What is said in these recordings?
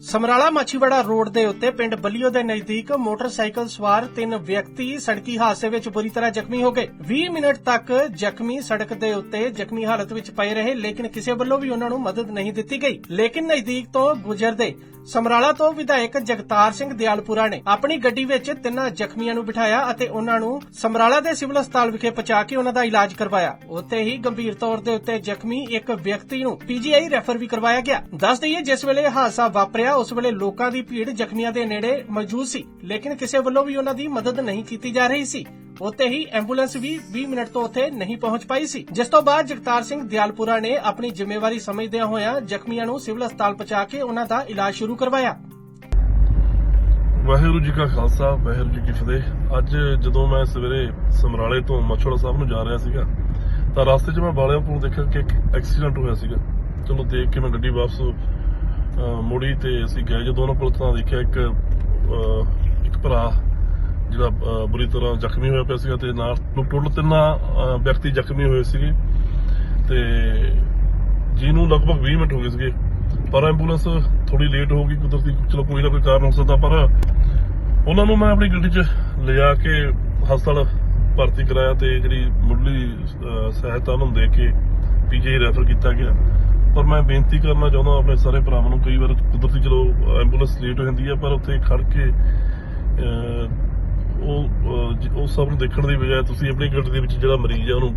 Samrala Machhiwara road ਦੇ ਉੱਤੇ ਪਿੰਡ ਬੱਲੀਓ ਦੇ ਨਜ਼ਦੀਕ ਮੋਟਰਸਾਈਕਲ ਸਵਾਰ ਤਿੰਨ ਵਿਅਕਤੀ ਸੜਕੀ ਹਾਦਸੇ ਵਿੱਚ ਬੁਰੀ ਤਰ੍ਹਾਂ ਜ਼ਖਮੀ ਹੋ ਗਏ। 20 ਮਿੰਟ ਤੱਕ ਜ਼ਖਮੀ ਸੜਕ ਦੇ ਉੱਤੇ ਜ਼ਖਮੀ ਹਾਲਤ ਵਿੱਚ ਪਏ ਰਹੇ, ਲੇਕਿਨ ਕਿਸੇ ਵੱਲੋਂ ਵੀ ਉਹਨਾਂ ਨੂੰ ਮਦਦ ਨਹੀਂ ਦਿੱਤੀ ਗਈ। ਲੇਕਿਨ ਨਜ਼ਦੀਕ ਤੋਂ ਗੁਜ਼ਰਦੇ ਸਮਰਾਲਾ ਤੋਂ ਵਿਧਾਇਕ ਜਗਤਾਰ ਸਿੰਘ ਦਿਆਲਪੁਰਾ ਨੇ ਆਪਣੀ ਗੱਡੀ ਵਿੱਚ ਤਿੰਨਾਂ ਜ਼ਖਮੀਆਂ ਨੂੰ ਬਿਠਾਇਆ ਅਤੇ ਉਹਨਾਂ ਨੂੰ ਸਮਰਾਲਾ ਦੇ ਸਿਵਲ ਹਸਪਤਾਲ ਵਿਖੇ ਪਹੁੰਚਾ ਕੇ ਉਹਨਾਂ ਦਾ ਇਲਾਜ ਕਰਵਾਇਆ। ਉੱਥੇ ਹੀ ਗੰਭੀਰ ਤੌਰ ਦੇ ਉੱਤੇ ਜ਼ਖਮੀ ਇੱਕ ਵਿਅਕਤੀ ਨੂੰ ਪੀਜੀਆਈ ਰੈਫਰ ਵੀ ਕਰਵਾਇਆ ਗਿਆ। ਦੱਸ ਦਈਏ, ਜਿਸ ਵੇਲੇ ਹਾਦਸਾ ਵਾਪਰਿਆ, ਉਸ ਵੇਲੇ ਲੋਕਾਂ ਦੀ ਭੀੜ ਜ਼ਖਮੀਆਂ ਦੇ ਨੇੜੇ ਮੌਜੂਦ ਸੀ, ਲੇਕਿਨ ਕਿਸੇ ਵੱਲੋਂ ਵੀ ਉਹਨਾਂ ਦੀ ਮਦਦ ਨਹੀਂ ਕੀਤੀ ਜਾ ਰਹੀ ਸੀ। ਉੱਥੇ ਹੀ ਐਂਬੂਲੈਂਸ ਵੀ 20 ਮਿੰਟ ਤੋਂ ਉੱਥੇ ਨਹੀਂ ਪਹੁੰਚ ਪਾਈ ਸੀ। ਜਿਸ ਤੋਂ ਬਾਅਦ ਜਗਤਾਰ ਸਿੰਘ ਦਿਆਲਪੁਰਾ ਨੇ ਆਪਣੀ ਜ਼ਿੰਮੇਵਾਰੀ ਸਮਝਦਿਆਂ ਹੋਇਆਂ ਜ਼ਖਮੀਆਂ ਨੂੰ ਸਿਵਲ ਹਸਪਤਾਲ ਪਹੁੰਚਾ ਕੇ ਉਹਨਾਂ ਦਾ ਇਲਾਜ ਸ਼ੁਰੂ ਕਰਵਾਇਆ। ਵਾਹਿਗੁਰੂ ਜੀ ਕਾ ਖਾਲਸਾ ਵਾਹਿਗੁਰੂ ਜੀ ਕੀ ਫਤਿਹ। ਅੱਜ ਜਦੋਂ ਮੈਂ ਸਵੇਰੇ ਸਮਰਾਲੇ ਤੋਂ ਮਛੋੜਾ ਸਾਹਿਬ ਨੂੰ ਜਾ ਰਿਹਾ ਸੀਗਾ ਤਾਂ ਰਸਤੇ 'ਚ ਮੈਂ ਬਾਲਿਆਂ ਪੁਲ ਦੇਖਿਆ ਕਿ ਇੱਕ ਐਕਸੀਡੈਂਟ ਹੋਇਆ ਸੀਗਾ। ਚਲੋ ਦੇਖ ਕੇ ਮੈਂ ਗੱਡੀ ਵਾਪਸ ਅਹ, ਮੋੜੀ ਤੇ ਅਸੀਂ ਗਏ ਜਦੋਂ ਉਹਨਾਂ ਕੋਲ ਤਾਂ ਦੇਖਿਆ ਇੱਕ ਇੱਕ ਭਰਾ ਜਿਹੜਾ ਬੁਰੀ ਤਰ੍ਹਾਂ ਜ਼ਖਮੀ ਹੋਇਆ ਪਿਆ ਸੀਗਾ ਤੇ ਨਾਲ ਟੋਟਲ ਤਿੰਨਾਂ ਵਿਅਕਤੀ ਜ਼ਖਮੀ ਹੋਏ ਸੀਗੇ। ਤੇ ਜਿਹਨੂੰ ਲਗਭਗ 20 ਮਿੰਟ ਹੋ ਗਏ ਸੀਗੇ। ਪਰ ਐਂਬੂਲੈਂਸ ਥੋੜੀ ਲੇਟ ਹੋ ਗਈ ਕੁਦਰਤੀ ਚਲੋ ਕੋਈ ਨਾ ਕੋਈ ਕਾਰਨ ਹੋ ਸਕਦਾ ਪਰ ਉਹਨਾਂ ਨੂੰ ਮੈਂ ਆਪਣੀ ਗੱਡੀ 'ਚ ਲਿਜਾ ਕੇ ਹਸਪਤਾਲ ਭਰਤੀ ਕਰਾਇਆ ਤੇ ਜਿਹੜੀ ਮੁੱਢਲੀ ਸਹਾਇਤਾ ਉਹਨਾਂ ਨੂੰ ਦੇ ਕੇ ਪੀਜੀ ਰੈਫਰ ਕੀਤਾ ਗਿਆ। ਪਰ ਮੈਂ ਬੇਨਤੀ ਕਰਨਾ ਚਾਹੁੰਦਾ ਆਪਣੇ ਸਾਰੇ ਭਰਾਵਾਂ ਨੂੰ ਕਈ ਵਾਰ ਕੁਦਰਤੀ ਚਲੋ ਐਂਬੂਲੈਂਸ ਲੇਟ ਹੋ ਜਾਂਦੀ ਹੈ ਪਰ ਉੱਥੇ ਖੜ ਕੇ ਅਹ, ਉਹ ਉਹ ਸਭ ਨੂੰ ਦੇਖਣ ਦੀ ਬਜਾਏ ਤੁਸੀਂ ਆਪਣੀ ਗੱਡੀ ਦੇ ਵਿੱਚ ਜਿਹੜਾ ਮਰੀਜ਼ ਹੈ ਉਹਨੂੰ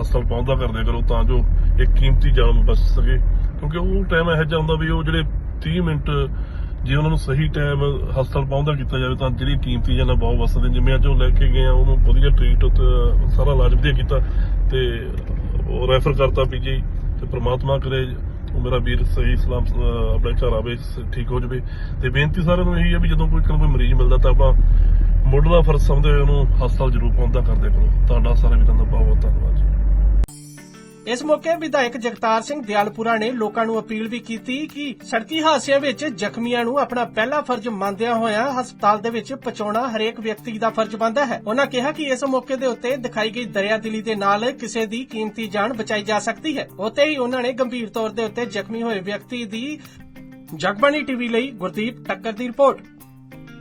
ਹਸਪਤਾਲ ਪਹੁੰਚਦਾ ਕਰ ਕਰੋ ਤਾਂ ਜੋ ਇੱਕ ਕੀਮਤੀ ਜਾਨ ਬਚ ਸਕੇ। ਕਿਉਂਕਿ ਉਹ ਟਾਈਮ ਇਹੋ ਜਿਹਾ ਹੁੰਦਾ ਵੀ ਉਹ ਜਿਹੜੇ 30 ਮਿੰਟ ਜੇ ਉਹਨਾਂ ਨੂੰ ਸਹੀ ਟਾਈਮ ਹਸਪਤਾਲ ਪਹੁੰਚਦਾ ਕੀਤਾ ਜਾਵੇ ਤਾਂ ਜਿਹੜੀ ਕੀਮਤੀ ਜਾਨਾਂ ਬਹੁਤ ਬਚ ਜਿਵੇਂ ਅੱਜ ਉਹ ਲੈ ਕੇ ਗਏ ਆ, ਉਹਨੂੰ ਵਧੀਆ ਟ੍ਰੀਟ ਸਾਰਾ ਇਲਾਜ ਵਧੀਆ ਕੀਤਾ ਤੇ ਉਹ ਰੈਫਰ ਕਰਤਾ ਪੀਜੀ ਤੇ ਪ੍ਰਮਾਤਮਾ ਕਰੇ ਉਹ ਮੇਰਾ ਵੀਰ ਸਹੀ ਸਲਾਮ ਆਪਣੇ ਘਰ ਆਵੇ, ਠੀਕ ਹੋ ਜਾਵੇ। ਤੇ ਬੇਨਤੀ ਸਾਰਿਆਂ ਨੂੰ ਇਹੀ ਹੈ ਵੀ ਜਦੋਂ ਕੋਈ ਕੋਈ ਮਰੀਜ਼ ਮਿਲਦਾ ਤਾਂ ਆਪਾਂ ਮੁੱਢਲਾ ਫਰਜ਼ ਸਮਝਦੇ ਹੋਏ ਉਹਨੂੰ ਹਸਪਤਾਲ ਜ਼ਰੂਰ ਪਹੁੰਚਦਾ ਕਰਦੇ ਕਰੋ ਤੁਹਾਡਾ ਸਾਰੇ ਵੀਰਾਂ ਦਾ ਬਹੁਤ ਬਹੁਤ ਧੰਨਵਾਦ ਜੀ। ਇਸ ਮੌਕੇ ਵਿਧਾਇਕ ਜਗਤਾਰ ਸਿੰਘ ਦਿਆਲਪੁਰਾ ਨੇ ਲੋਕਾਂ ਨੂੰ ਅਪੀਲ ਵੀ ਕੀਤੀ ਕਿ ਸੜਕੀ ਹਾਦਸਿਆਂ ਵਿੱਚ ਜ਼ਖਮੀਆਂ ਨੂੰ ਆਪਣਾ ਪਹਿਲਾ ਫਰਜ਼ ਮੰਨਦਿਆਂ ਹੋਇਆਂ ਹਸਪਤਾਲ ਦੇ ਵਿੱਚ ਪਹੁੰਚਾਉਣਾ ਹਰੇਕ ਵਿਅਕਤੀ ਦਾ ਫਰਜ਼ ਬਣਦਾ ਹੈ। ਉਹਨਾਂ ਕਿਹਾ ਕਿ ਇਸ ਮੌਕੇ ਦੇ ਉੱਤੇ ਦਿਖਾਈ ਗਈ ਦਰਿਆਦਿਲੀ ਦੇ ਨਾਲ ਕਿਸੇ ਦੀ ਕੀਮਤੀ ਜਾਨ ਬਚਾਈ ਜਾ ਸਕਦੀ ਹੈ। ਉੱਥੇ ਹੀ ਉਹਨਾਂ ਨੇ ਗੰਭੀਰ ਤੌਰ ਦੇ ਉੱਤੇ ਜ਼ਖਮੀ ਹੋਏ ਵਿਅਕਤੀ ਦੀ ਜਗਬਾਣੀ ਟੀਵੀ ਲਈ ਗੁਰਦੀਪ ਟੱਕਰ ਦੀ ਰਿਪੋਰਟ।